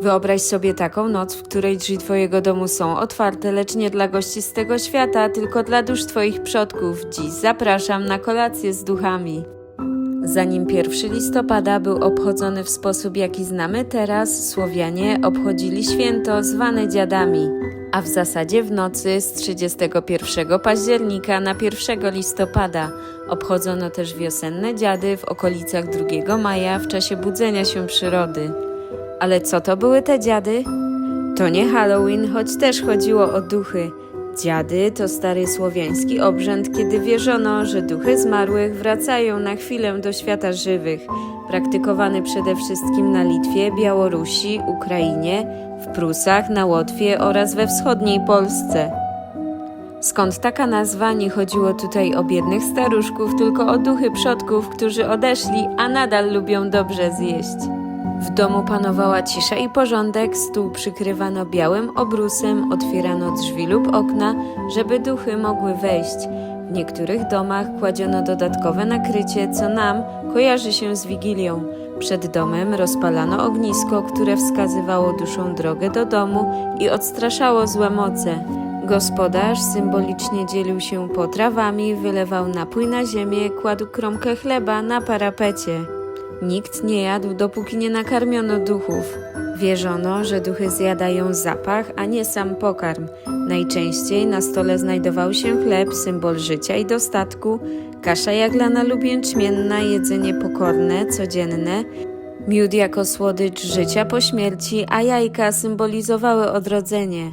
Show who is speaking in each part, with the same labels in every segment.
Speaker 1: Wyobraź sobie taką noc, w której drzwi Twojego domu są otwarte, lecz nie dla gości z tego świata, tylko dla dusz Twoich przodków. Dziś zapraszam na kolację z duchami. Zanim 1 listopada był obchodzony w sposób, jaki znamy teraz, Słowianie obchodzili święto zwane dziadami. A w zasadzie w nocy z 31 października na 1 listopada obchodzono też wiosenne dziady w okolicach 2 maja w czasie budzenia się przyrody. Ale co to były te dziady? To nie Halloween, choć też chodziło o duchy. Dziady to stary słowiański obrzęd, kiedy wierzono, że duchy zmarłych wracają na chwilę do świata żywych, praktykowany przede wszystkim na Litwie, Białorusi, Ukrainie, w Prusach, na Łotwie oraz we wschodniej Polsce. Skąd taka nazwa? Nie chodziło tutaj o biednych staruszków, tylko o duchy przodków, którzy odeszli, a nadal lubią dobrze zjeść. W domu panowała cisza i porządek, stół przykrywano białym obrusem, otwierano drzwi lub okna, żeby duchy mogły wejść. W niektórych domach kładziono dodatkowe nakrycie, co nam kojarzy się z wigilią. Przed domem rozpalano ognisko, które wskazywało duszą drogę do domu i odstraszało złe moce. Gospodarz symbolicznie dzielił się potrawami, wylewał napój na ziemię, kładł kromkę chleba na parapecie. Nikt nie jadł, dopóki nie nakarmiono duchów. Wierzono, że duchy zjadają zapach, a nie sam pokarm. Najczęściej na stole znajdował się chleb, symbol życia i dostatku, kasza jaglana lub jęczmienna, jedzenie pokorne, codzienne, miód jako słodycz życia po śmierci, a jajka symbolizowały odrodzenie.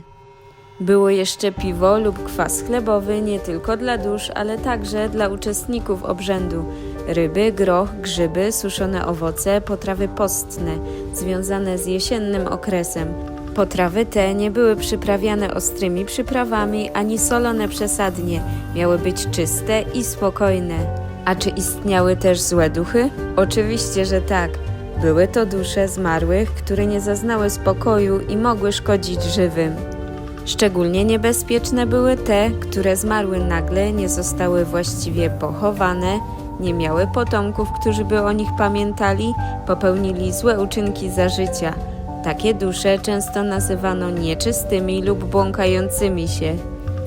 Speaker 1: Było jeszcze piwo lub kwas chlebowy nie tylko dla dusz, ale także dla uczestników obrzędu. Ryby, groch, grzyby, suszone owoce, potrawy postne, związane z jesiennym okresem. Potrawy te nie były przyprawiane ostrymi przyprawami ani solone przesadnie, miały być czyste i spokojne. A czy istniały też złe duchy? Oczywiście, że tak. Były to dusze zmarłych, które nie zaznały spokoju i mogły szkodzić żywym. Szczególnie niebezpieczne były te, które zmarły nagle, nie zostały właściwie pochowane, nie miały potomków, którzy by o nich pamiętali, popełnili złe uczynki za życia. Takie dusze często nazywano nieczystymi lub błąkającymi się.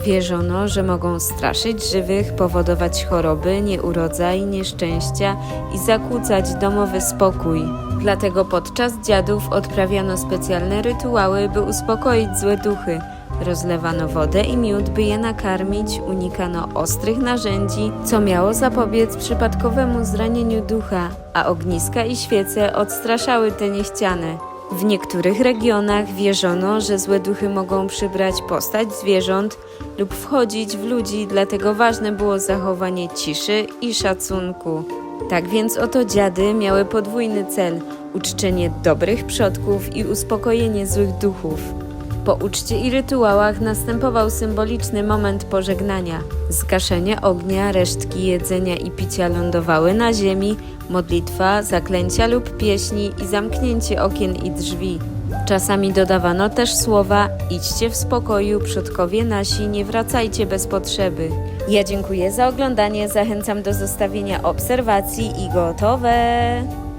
Speaker 1: Wierzono, że mogą straszyć żywych, powodować choroby, nieurodzaj, nieszczęścia i zakłócać domowy spokój. Dlatego podczas dziadów odprawiano specjalne rytuały, by uspokoić złe duchy. Rozlewano wodę i miód, by je nakarmić, unikano ostrych narzędzi, co miało zapobiec przypadkowemu zranieniu ducha, a ogniska i świece odstraszały te niechciane. W niektórych regionach wierzono, że złe duchy mogą przybrać postać zwierząt lub wchodzić w ludzi, dlatego ważne było zachowanie ciszy i szacunku. Tak więc oto dziady miały podwójny cel uczczenie dobrych przodków i uspokojenie złych duchów. Po uczcie i rytuałach następował symboliczny moment pożegnania. Zgaszenie ognia, resztki jedzenia i picia lądowały na ziemi, modlitwa, zaklęcia lub pieśni i zamknięcie okien i drzwi. Czasami dodawano też słowa: idźcie w spokoju, przodkowie nasi, nie wracajcie bez potrzeby. Ja dziękuję za oglądanie, zachęcam do zostawienia obserwacji i gotowe!